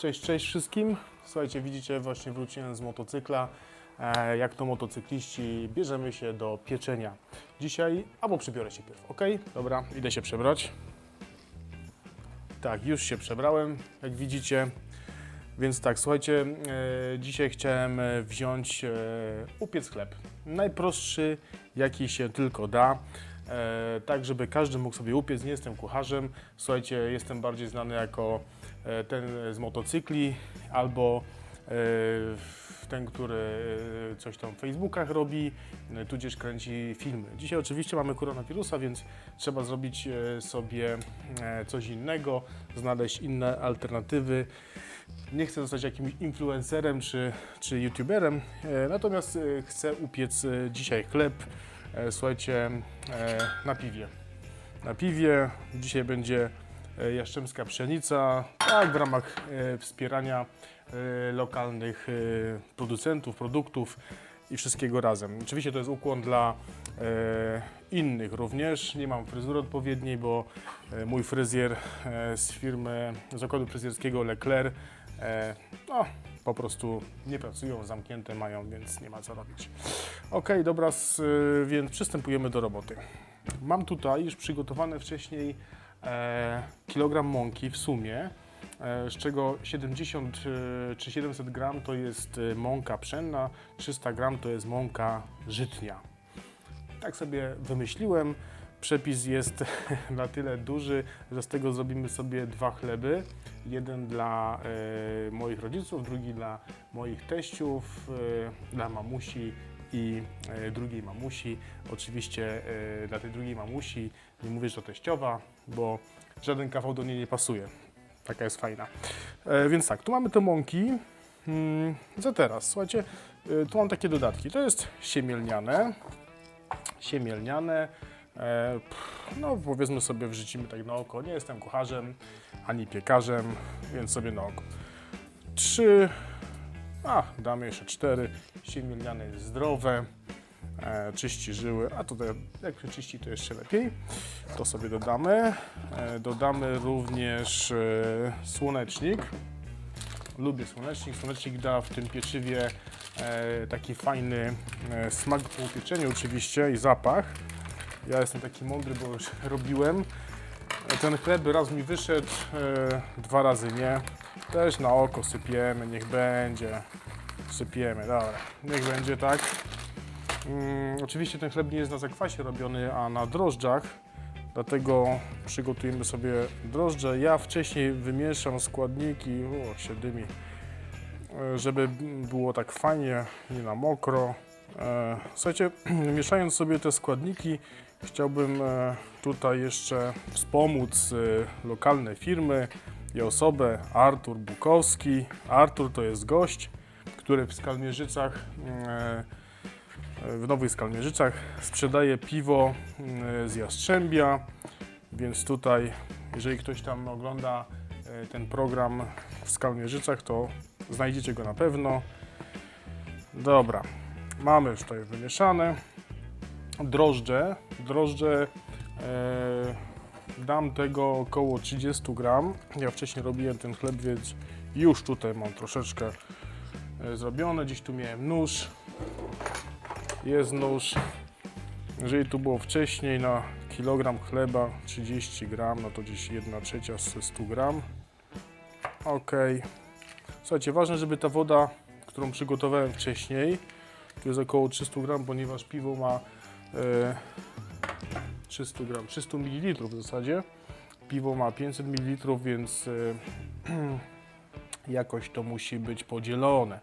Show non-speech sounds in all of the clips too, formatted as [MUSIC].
Cześć, cześć wszystkim. Słuchajcie, widzicie, właśnie wróciłem z motocykla. E, jak to motocykliści, bierzemy się do pieczenia. Dzisiaj, albo przybiorę się pierw, ok? Dobra, idę się przebrać. Tak, już się przebrałem, jak widzicie. Więc tak, słuchajcie, e, dzisiaj chciałem e, wziąć, upiec chleb. Najprostszy, jaki się tylko da. Tak, żeby każdy mógł sobie upiec. Nie jestem kucharzem. Słuchajcie, jestem bardziej znany jako ten z motocykli albo e, ten, który e, coś tam w Facebookach robi, e, tudzież kręci filmy. Dzisiaj oczywiście mamy koronawirusa, więc trzeba zrobić e, sobie e, coś innego, znaleźć inne alternatywy. Nie chcę zostać jakimś influencerem czy, czy youtuberem, e, natomiast e, chcę upiec e, dzisiaj chleb, e, słuchajcie, e, na piwie. Na piwie dzisiaj będzie e, jaszczemska pszenica, tak w ramach e, wspierania e, lokalnych producentów, produktów i wszystkiego razem. Oczywiście to jest ukłon dla innych również. Nie mam fryzury odpowiedniej, bo mój fryzjer z firmy zakładu fryzjerskiego Leclerc no, po prostu nie pracują, zamknięte mają, więc nie ma co robić. Ok, dobra, więc przystępujemy do roboty. Mam tutaj już przygotowane wcześniej kilogram mąki w sumie, e, z czego 70 e, czy 700 gram to jest e, mąka pszenna, 300 gram to jest mąka żytnia. Tak sobie wymyśliłem. Przepis jest [LAUGHS] na tyle duży, że z tego zrobimy sobie dwa chleby. Jeden dla e, moich rodziców, drugi dla moich teściów, e, dla mamusi i e, drugiej mamusi. Oczywiście e, dla tej drugiej mamusi nie mówię, że to teściowa, bo żaden kawał do niej nie pasuje. Taka jest fajna. E, więc tak, tu mamy te mąki. Hmm, za teraz, słuchajcie, e, tu mam takie dodatki. To jest siemielniane. Siemielniane. E, pff, no powiedzmy sobie, wrzucimy tak na oko. Nie jestem kucharzem, ani piekarzem, więc sobie na oko. Trzy, a damy jeszcze cztery. Siemielniane jest zdrowe, e, czyści żyły, a tutaj jak się czyści to jeszcze lepiej. To sobie dodamy. E, dodamy również e, słonecznik. Lubię słonecznik. Słonecznik da w tym pieczywie e, taki fajny e, smak po upieczeniu oczywiście i zapach. Ja jestem taki mądry, bo już [LAUGHS] robiłem. Ten chleb raz mi wyszedł, e, dwa razy nie. Też na oko sypiemy, niech będzie. Sypiemy, dobra. Niech będzie tak. Mm, oczywiście ten chleb nie jest na zakwasie robiony, a na drożdżach. Dlatego przygotujemy sobie drożdże. Ja wcześniej wymieszam składniki, o się dymi, e, żeby było tak fajnie, nie na mokro. E, Słuchajcie, [CLEARS THROAT] mieszając sobie te składniki, chciałbym e, tutaj jeszcze wspomóc lokalne firmy i osobę, Artur Bukowski. Artur to jest gość, który w Skalmierzycach e, w Nowych Skalmierzycach sprzedaje piwo mm, z Jastrzębia, więc tutaj, jeżeli ktoś tam ogląda e, ten program w Skalmierzycach, to znajdziecie go na pewno. Dobra, mamy już tutaj wymieszane. Drożdże, drożdże e, dam tego około 30 gram. Ja wcześniej robiłem ten chleb, więc już tutaj mam troszeczkę e, zrobione. Gdzieś tu miałem nóż, jest nóż. Jeżeli tu było wcześniej na kilogram chleba 30 gram, no to gdzieś 1 trzecia ze 100 gram. Ok. Słuchajcie, ważne, żeby ta woda, którą przygotowałem wcześniej, tu jest około 300 gram, ponieważ piwo ma e, 300 gram, 300 ml w zasadzie. Piwo ma 500 ml, więc e, [CLEARS THROAT] jakoś to musi być podzielone.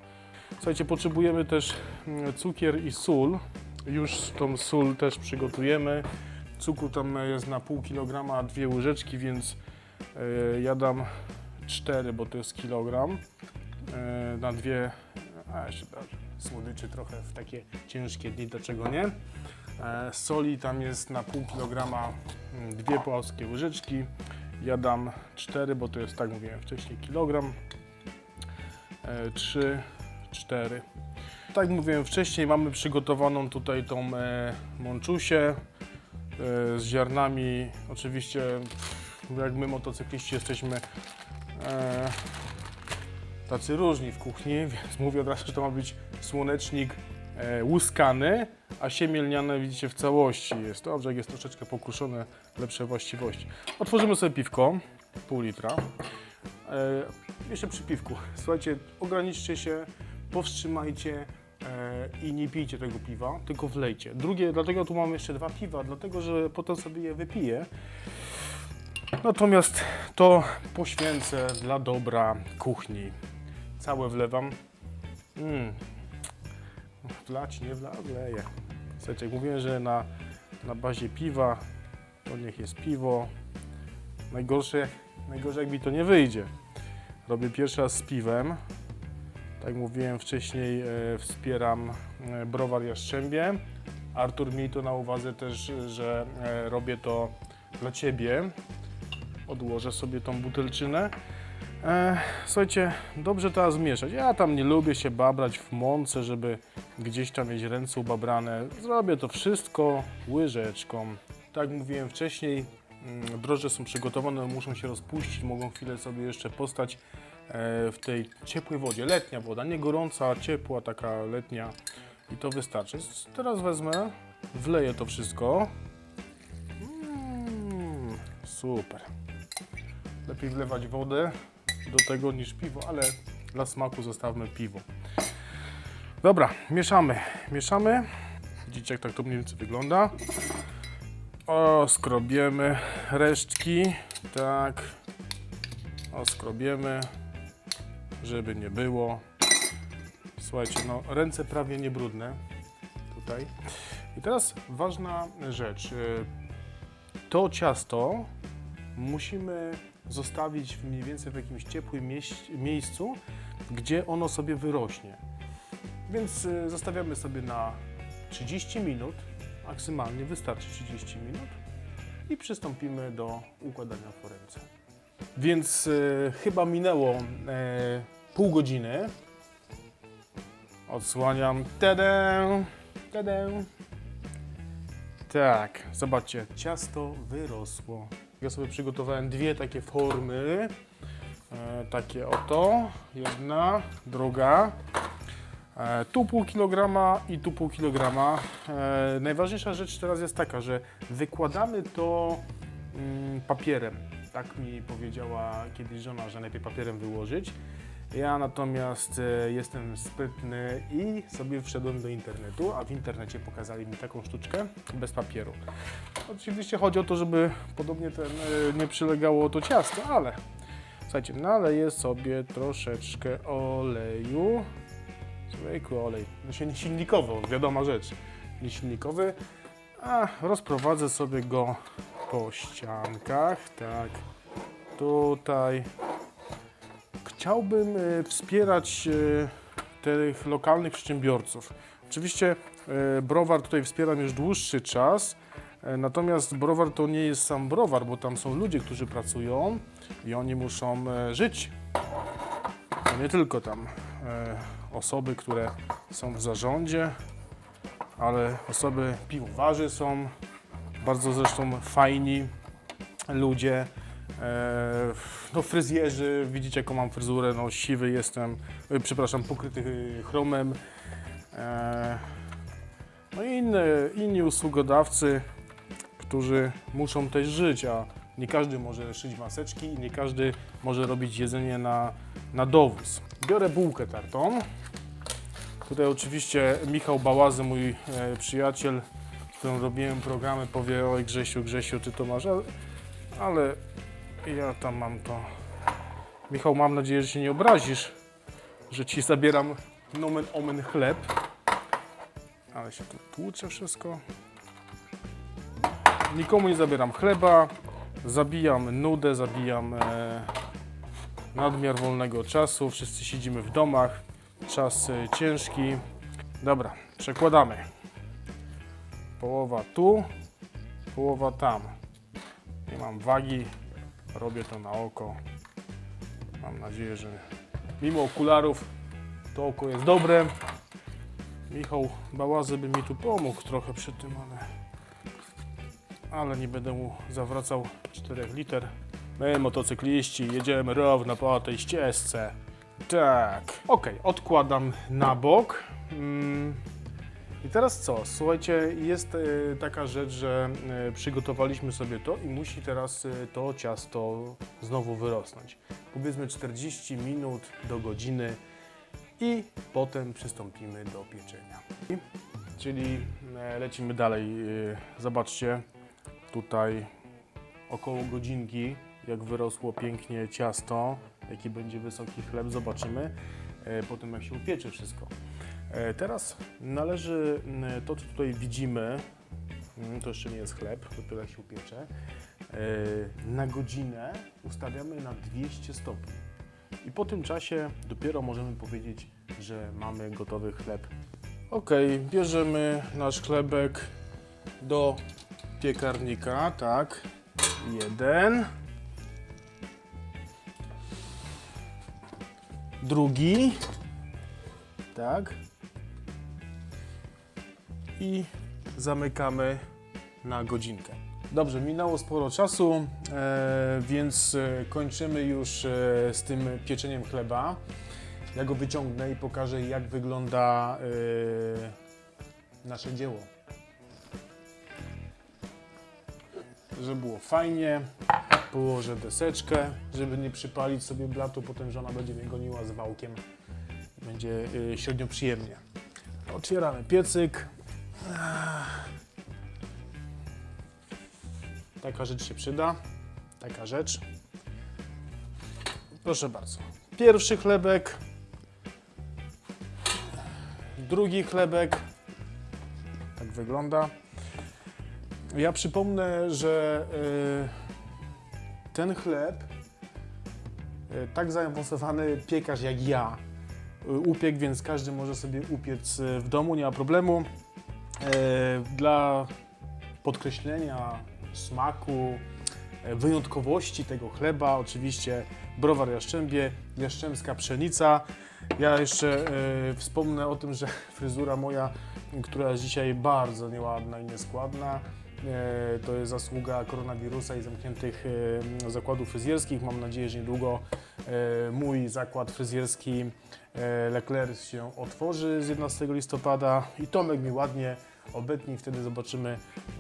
Słuchajcie, potrzebujemy też mm, cukier i sól. Już tą sól też przygotujemy. Cukru tam jest na pół kilograma, dwie łyżeczki, więc e, ja dam 4, bo to jest kilogram. E, na dwie, a jeszcze słodyczy trochę w takie ciężkie dni, dlaczego nie. E, soli tam jest na pół kilograma mm, dwie płaskie łyżeczki. Ja dam 4, bo to jest, tak mówiłem wcześniej, kilogram. E, 3, 4. Tak jak mówiłem wcześniej, mamy przygotowaną tutaj tą e, mączusię e, z ziarnami. Oczywiście, jak my motocykliści jesteśmy e, tacy różni w kuchni, [LAUGHS] więc mówię od razu, że to ma być słonecznik e, łuskany, a siemię lniane widzicie w całości jest. Dobrze, jak jest troszeczkę pokruszone, lepsze właściwości. Otworzymy sobie piwko, pół litra. E, jeszcze przy piwku. Słuchajcie, ograniczcie się, powstrzymajcie e, i nie pijcie tego piwa, tylko wlejcie. Drugie, dlatego tu mam jeszcze dwa piwa, dlatego że potem sobie je wypiję. Natomiast to poświęcę dla dobra kuchni. Całe wlewam. Mm. Wlać, nie wla, wleję. Słuchajcie, jak mówiłem, że na, na bazie piwa, to niech jest piwo. Najgorsze, najgorsze jak mi to nie wyjdzie. Robię pierwszy raz z piwem. Tak jak mówiłem wcześniej, e, wspieram e, browar Jastrzębie. Artur miej to na uwadze też, że e, robię to dla Ciebie. Odłożę sobie tą butelczynę. Słuchajcie, dobrze teraz zmieszać. Ja tam nie lubię się babrać w mące, żeby gdzieś tam mieć ręce ubabrane. Zrobię to wszystko łyżeczką. Tak jak mówiłem wcześniej, mm, drożdże są przygotowane, muszą się rozpuścić, mogą chwilę sobie jeszcze postać w tej ciepłej wodzie. Letnia woda, nie gorąca, ciepła, taka letnia i to wystarczy. Teraz wezmę, wleję to wszystko. Mm, super. Lepiej wlewać wodę do tego niż piwo, ale dla smaku zostawmy piwo. Dobra, mieszamy, mieszamy. Widzicie jak tak to mniej więcej wygląda. Oskrobiemy resztki, tak. Oskrobiemy, żeby nie było. Słuchajcie, no ręce prawie nie brudne tutaj. I teraz ważna rzecz. Y, To ciasto musimy zostawić mniej więcej w jakimś ciepłym miejscu, gdzie ono sobie wyrośnie. Więc y, zostawiamy sobie na 30 minut, maksymalnie wystarczy 30 minut i przystąpimy do układania foremce. Więc y, chyba minęło e, pół godziny. Odsłaniam. Tadę! Tadę! Tak, zobaczcie, ciasto wyrosło. Ja sobie przygotowałem dwie takie formy. E, takie oto. Jedna, druga. E, tu pół kilograma i tu pół kilograma. E, najważniejsza rzecz teraz jest taka, że wykładamy to mm, papierem. Tak mi powiedziała kiedyś żona, że najpierw papierem wyłożyć. Ja natomiast e, jestem sprytny i sobie wszedłem do internetu, a w internecie pokazali mi taką sztuczkę bez papieru. Oczywiście chodzi o to, żeby podobnie ten, e, nie przylegało to ciasto, ale słuchajcie, naleję sobie troszeczkę oleju. Zwykły olej, się nie silnikowy, wiadoma rzecz, nie silnikowy, a rozprowadzę sobie go po ściankach, tak, tutaj. Chciałbym e, wspierać e, tych lokalnych przedsiębiorców. Oczywiście e, browar tutaj wspieram już dłuższy czas, natomiast browar to nie jest sam browar, bo tam są ludzie, którzy pracują i oni muszą żyć. To nie tylko tam osoby, które są w zarządzie, ale osoby piwowarzy są, bardzo zresztą fajni ludzie. E, no fryzjerzy, widzicie jaką mam fryzurę, no siwy jestem, e, przepraszam, pokryty e, chromem. No i inne, inni usługodawcy, którzy muszą też żyć, a nie każdy może szyć maseczki i nie każdy może robić jedzenie na, na dowóz. Biorę bułkę tartą. Tutaj oczywiście Michał Bałazy, mój przyjaciel, z którym robiłem programy, powie, oj Grzesiu, Grzesiu, ty to masz, ale, ale ja tam mam to. Michał, mam nadzieję, że się nie obrazisz, że ci zabieram nomen omen chleb. Ale się tu tłucze wszystko. Nikomu nie zabieram chleba, zabijam nudę, zabijam e, nadmiar wolnego czasu. Wszyscy siedzimy w domach, czas e, ciężki. Dobra, przekładamy. Połowa tu, połowa tam. Nie mam wagi, robię to na oko. Mam nadzieję, że mimo okularów to oko jest dobre. Michał Bałazy by mi tu pomógł trochę przy tym, ale, ale nie będę mu zawracał 4 liter. My, motocykliści, jedziemy równo po tej ścieżce. Tak. Ok, odkładam na bok. Mm. I teraz co? Słuchajcie, jest e, taka rzecz, że e, przygotowaliśmy sobie to i musi teraz e, to ciasto znowu wyrosnąć. Powiedzmy 40 minut do godziny i potem przystąpimy do pieczenia. Czyli lecimy dalej. Zobaczcie, tutaj około godzinki, jak wyrosło pięknie ciasto, jaki będzie wysoki chleb, zobaczymy e, potem jak się upiecze wszystko. E, Teraz należy to, co tutaj widzimy, mm, to jeszcze nie jest chleb, dopiero się upiecze, e, na godzinę ustawiamy na 200 stopni. I po tym czasie dopiero możemy powiedzieć, że mamy gotowy chleb. Ok, bierzemy nasz chlebek do piekarnika, tak. Jeden. Drugi. Tak. I zamykamy na godzinkę. Dobrze, minęło sporo czasu, e, więc e, kończymy już e, z tym pieczeniem chleba. Ja go wyciągnę i pokażę, jak wygląda nasze dzieło. Żeby było fajnie, położę deseczkę, żeby nie przypalić sobie blatu, potem żona będzie mnie goniła z wałkiem. Będzie średnio przyjemnie. Otwieramy piecyk. Taka rzecz się przyda. Taka rzecz. Proszę bardzo. Pierwszy chlebek. Drugi chlebek. Tak wygląda. Ja przypomnę, że y, ten chleb, y, tak zaawansowany piekarz jak ja, y, upiekł, więc każdy może sobie upiec y, w domu, nie ma problemu. Y, Dla podkreślenia smaku, y, wyjątkowości tego chleba, oczywiście browar jaszczębie, jaszczębska pszenica. Ja jeszcze y, wspomnę o tym, że [LAUGHS] fryzura moja, która jest dzisiaj bardzo nieładna i nieskładna, E, To jest zasługa koronawirusa i zamkniętych e, zakładów fryzjerskich. Mam nadzieję, że niedługo e, mój zakład fryzjerski e, Leclerc się otworzy z 11 listopada i Tomek mi ładnie obetnie. Wtedy zobaczymy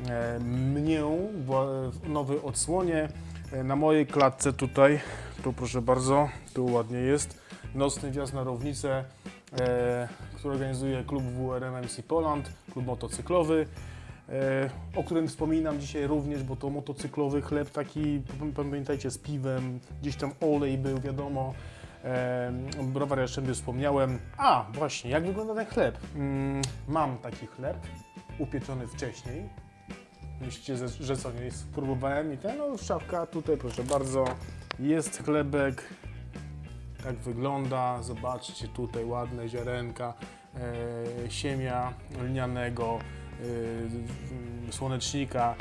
e, mnie w nowej odsłonie. E, Na mojej klatce tutaj, tu proszę bardzo, tu ładnie jest, nocny wjazd na Rownicę, e, który organizuje klub WRM MC Poland, klub motocyklowy e, o którym wspominam dzisiaj również, bo to motocyklowy chleb taki, pamiętajcie, z piwem, gdzieś tam olej był, wiadomo. E, browar już wspomniałem. A, właśnie, jak wygląda ten chleb? Mm, mam taki chleb, upieczony wcześniej. Myślicie, że, co, nie spróbowałem i ten, no szafka, tutaj proszę bardzo, jest chlebek, tak wygląda, zobaczcie tutaj ładne ziarenka, e, siemia lnianego, słonecznika.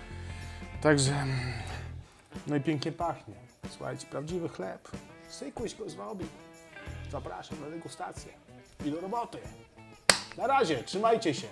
Także, no pachnie. Słuchajcie, prawdziwy chleb. Sykłyś go zrobił. Zapraszam na degustację i do roboty. Na razie, trzymajcie się.